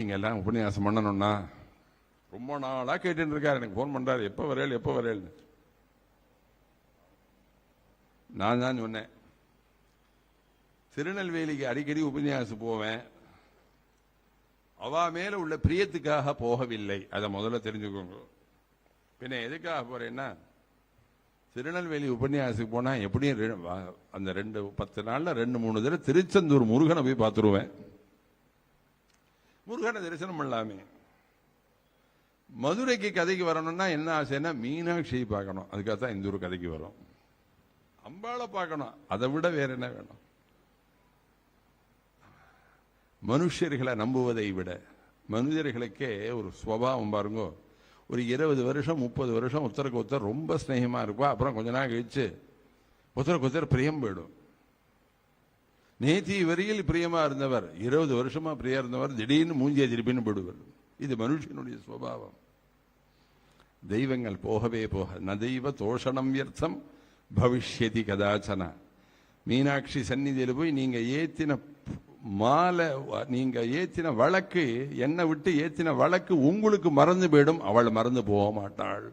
நீங்க எல்லாம் உபன்யாசம் பண்ணணும்னா? ரொம்ப நாளா கேட்டுட்டு இருக்காரு. எனக்கு ஃபோன் பண்றாரு. எப்ப வரையல் எப்ப வரையல் நான் தான் சொன்னேன். திருநெல்வேலிக்கு அடிக்கடி உபன்யாசம் போவேன். அவ மேல உள்ள பிரியத்துக்காக போகவில்லை. அதை முதல்ல தெரிஞ்சுக்கோங்க. பின்ன எதுக்காக போறேன்னா திருநெல்வேலி உபன்யாசத்துக்கு போனா எப்படியும் ரெ- அந்த ரெண்டு பத்து நாள்ல ரெண்டு மூணு தடவை திருச்செந்தூர் முருகனை போய் பார்த்துருவேன். முருகனை தரிசனம் பண்ணலாமே. மதுரைக்கு கதைக்கு வரணும்னா என்ன ஆசைன்னா மீனாட்சியை பார்க்கணும். அதுக்காக தான் இந்த ஒரு கதைக்கு வரும். அம்பாளை பார்க்கணும். அதை விட வேற என்ன வேணும்? மனுஷர்களை நம்புவதை விட மனிதர்களுக்கே ஒரு சுவாவம் பாருங்க. ஒரு இருபது வருஷம் முப்பது வருஷம் ஒருத்தருக்கு ஒருத்தர் ரொம்ப ஸ்நேகமாக இருக்கும். அப்புறம் கொஞ்ச நாள் கழிச்சு ஒருத்தருக்கு ஒருத்தர் பிரியம் போயிடும். நேத்தி வரையில் பிரியமா இருந்தவர் இருபது வருஷமா பிரியா இருந்தவர் திடீர்னு மூஞ்சிய திருப்பின்னு போடுவர். இது மனுஷனுடைய சுவாவம் தெய்வங்கள் போகவே போக நதெய்வ தோஷணம் வியர்த்தம் பவிஷ்யதி கதாச்சன. மீனாட்சி சந்நிதியில் போய் நீங்க ஏத்தின மாலை நீங்க ஏத்தின வழக்கு என்னை விட்டு ஏத்தின வழக்கு உங்களுக்கு மறந்து போயிடும் அவள் மறந்து போக மாட்டாள்.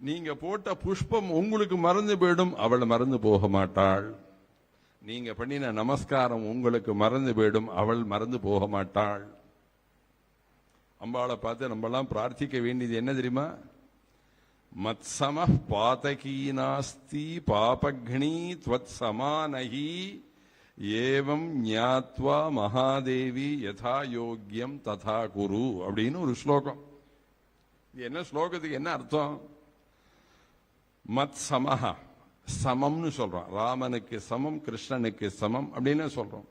நீங்க போட்ட புஷ்பம் உங்களுக்கு மறந்து போயிடும் அவள் மறந்து போக மாட்டாள். நீங்க பண்ணின நமஸ்காரம் உங்களுக்கு மறந்து போயிடும். அவள் மறந்து போக மாட்டாள். அம்பாளை பார்த்து நம்மலாம் பிரார்த்திக்க வேண்டியது என்ன தெரியுமா? மத்சம பாதகீ நாஸ்தி பாபக்னி துவத் சமானகி ஏவம் ஞாத்வா மகாதேவி யதா யோக்கியம் ததா குரு அப்படின்னு ஒரு ஸ்லோகம். இது என்ன ஸ்லோகத்துக்கு என்ன அர்த்தம்? மத் சமஹா சமம்னு சொல்றோம். ராமனுக்கு சமம் கிருஷ்ணனுக்கு சமம் அப்படின்னு சொல்றோம்.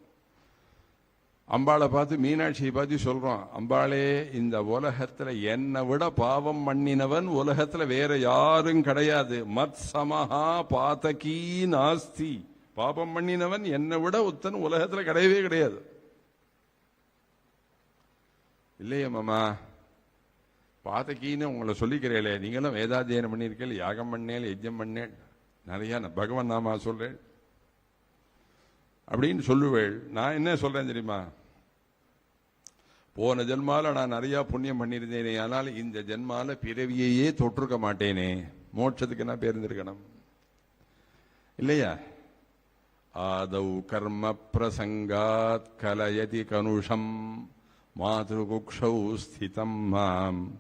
அம்பாளை பார்த்து மீனாட்சியை பார்த்து சொல்றோம் அம்பாளே இந்த உலகத்துல என்னை விட பாவம் பண்ணினவன் உலகத்துல வேற யாரும் கிடையாது. மத் சமஹா பாதகீ நாஸ்தி. பாபம் பண்ணினவன் என்னை விட ஒத்தன் உலகத்துல கிடையவே கிடையாது. இல்லையே மாமா. பாத்தகின்னு உங்களை சொல்லிக்கிறீங்களே நீங்களும் வேதாத்தியனம் பண்ணியிருக்கீங்க யாகம் பண்ணேன் யஜ்யம் பண்ணேன் நிறைய நான் பகவான் நாமா சொல்றேன். அப்படின்னு சொல்லுவேள். நான் என்ன சொல்றேன் தெரியுமா? போன ஜென்மால நான் நிறைய புண்ணியம் பண்ணியிருந்தேனே ஆனால் இந்த ஜென்மால பிறவியையே தொற்றுக்க மாட்டேனே. மோட்சத்துக்கு நான் பேர்ந்திருக்கணும் இல்லையா? ஆதௌ கர்ம பிரசங்காத் கலயதி கனுஷம் மாதృகுக்ஷௌ ஸ்திதம் மாம்.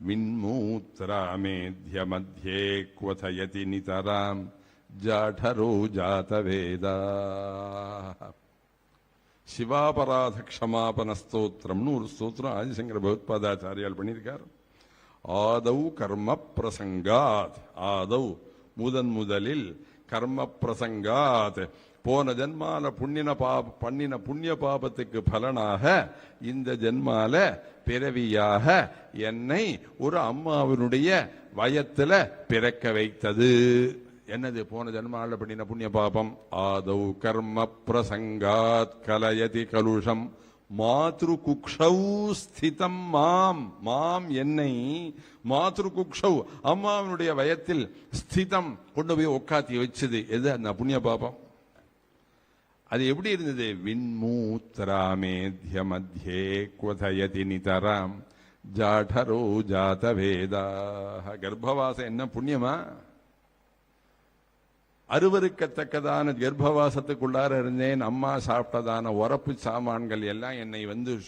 விண்மூத்ராமேத்ய மத்தியே क्वथयति நிதராம் ஜாடரோ ஜாதவேதா சிவாபராத க்ஷமாபன ஸ்தோத்திரம்னு ஒரு ஸ்தோத்திரம் ஆதிசங்கர பகவத்பாதாச்சாரியால் பண்ணியிருக்கார் ஆதௌ கர்ம பிரசங்காத் ஆதௌ முதன் முதலில் கர்ம பிரசங்காத் போன ஜென்மால புண்ணின பாப பண்ணின புண்ணிய பாபத்துக்கு பலனாக இந்த ஜென்மால பிறவியாக என்னை ஒரு அம்மாவினுடைய வயத்துல பிறக்க வைத்தது. என்னது? போன ஜென்மால பண்ணின புண்ணிய பாபம். ஆதௌ கர்ம பிரசங்காத் கலயதி கலுஷம். மாத்ரு குக்ஷௌ ஸ்திதம் மாம். மாம் என்னை மாத்ரு குக்ஷௌ அம்மாவினுடைய வயத்தில் ஸ்திதம் கொண்டு போய் உட்காத்தி வச்சது. எது அந்த புண்ணிய பாபம்? அது எப்படி இருந்தது? விண்மூத்ராமேத்ய மத்தியே குவதயதி நிதராம் ஜாடரோ ஜாத வேதா கர்ப்பவாசம் என்ன புண்ணியமா? அருவருக்கத்தக்கதான கர்ப்பவாசத்துக்குள்ளார இருந்தேன். அம்மா சாப்பிட்டதான உரப்பு சாமான்கள் எல்லாம் என்னை வந்து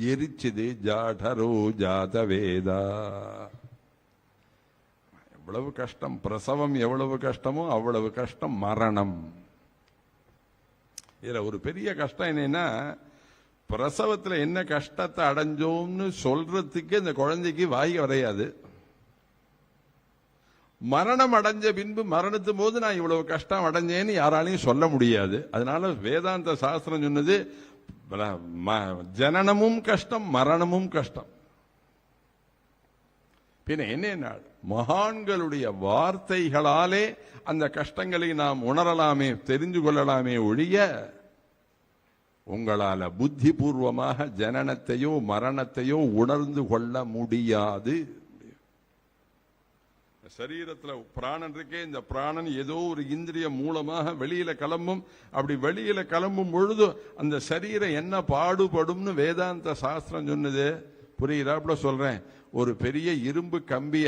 எரிச்சது. ஜாடரோ ஜாத வேதா எவ்வளவு கஷ்டம். பிரசவம் எவ்வளவு கஷ்டமோ அவ்வளவு கஷ்டம். மரணம். இதுல ஒரு பெரிய கஷ்டம் என்னன்னா பிரசவத்துல என்ன கஷ்டத்தை அடைஞ்சோம்னு சொல்றதுக்கு இந்த குழந்தைக்கு வாய் வரையாது. மரணம் அடைஞ்ச பின்பு மரணத்து போது நான் இவ்வளவு கஷ்டம் அடைஞ்சேன்னு யாராலையும் சொல்ல முடியாது. அதனால வேதாந்த சாஸ்திரம் சொன்னது ம- ஜனனமும் கஷ்டம் மரணமும் கஷ்டம். பின்ன என்ன மகான்களுடைய வார்த்தைகளாலே அந்த கஷ்டங்களை நாம் உணரலாமே தெரிஞ்சு கொள்ளலாமே ஒழிய உங்களால புத்தி பூர்வமாக ஜனனத்தையோ மரணத்தையோ உணர்ந்து கொள்ள முடியாது. சரீரத்துல பிராணன் இருக்கே இந்த பிராணன் ஏதோ ஒரு இந்திரிய மூலமாக வெளியில கிளம்பும். அப்படி வெளியில கிளம்பும் பொழுது அந்த சரீரம் என்ன பாடுபடும்னு வேதாந்த சாஸ்திரம் சொன்னது. புரியுறாப்புல சொல்றேன். ஒரு பெரிய இரும்பு கம்பிய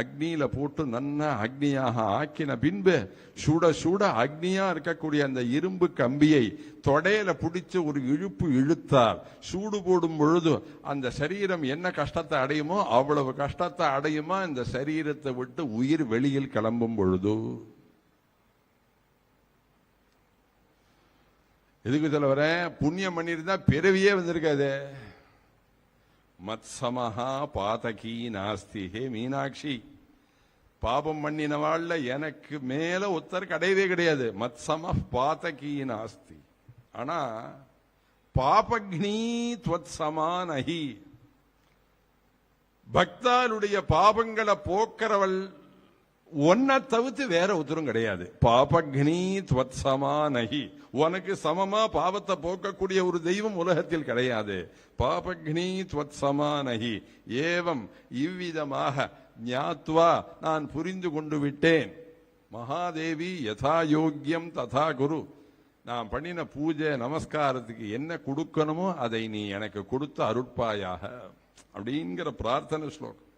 அக்னியில போட்டு நன்னா அக்னியாக ஆக்கின பின்பு சுட சுட அக்னியா இருக்கக்கூடிய அந்த இரும்பு கம்பியை தொடையில பிடிச்சு ஒரு இழுப்பு இழுத்தால் சூடு போடும் பொழுது அந்த சரீரம் என்ன கஷ்டத்தை அடையுமோ அவ்வளவு கஷ்டத்தை அடையுமா? இந்த சரீரத்தை விட்டு உயிர் வெளியில் கிளம்பும் பொழுது. எதுக்கு சொல்ல வரேன்? புண்ணியம் பண்ணியிருந்தா பிறவியே வந்திருக்காது. மத்சமஹா பாதகி நாஸ்தி. ஹே மீனாட்சி பாபம் பண்ணினவாள்ல எனக்கு மேல ஒருத்தர் கிடையவே கிடையாது. மத்சம பாதகி நாஸ்தி. ஆனா பாபக்னி துவத் சமானஹி பக்தாளுடைய பாபங்களை போக்கிறவள் ஒன்ன தவிர்த்து வேற ஒருத்தரும் கிடையாது. பாபக்னி துவத் நகி உனக்கு சமமா பாவத்தை போக்கக்கூடிய ஒரு தெய்வம் உலகத்தில் கிடையாது. பாபக்னி துவத் நகி ஏவம் இவ்விதமாக ஞாத்வா நான் புரிந்து கொண்டு விட்டேன். மகாதேவி யதா யோக்கியம் ததா குரு. நான் பண்ணின பூஜை நமஸ்காரத்துக்கு என்ன கொடுக்கணுமோ அதை நீ எனக்கு கொடுத்து அருட்பாயாக. அப்படிங்கிற பிரார்த்தனை ஸ்லோகம்.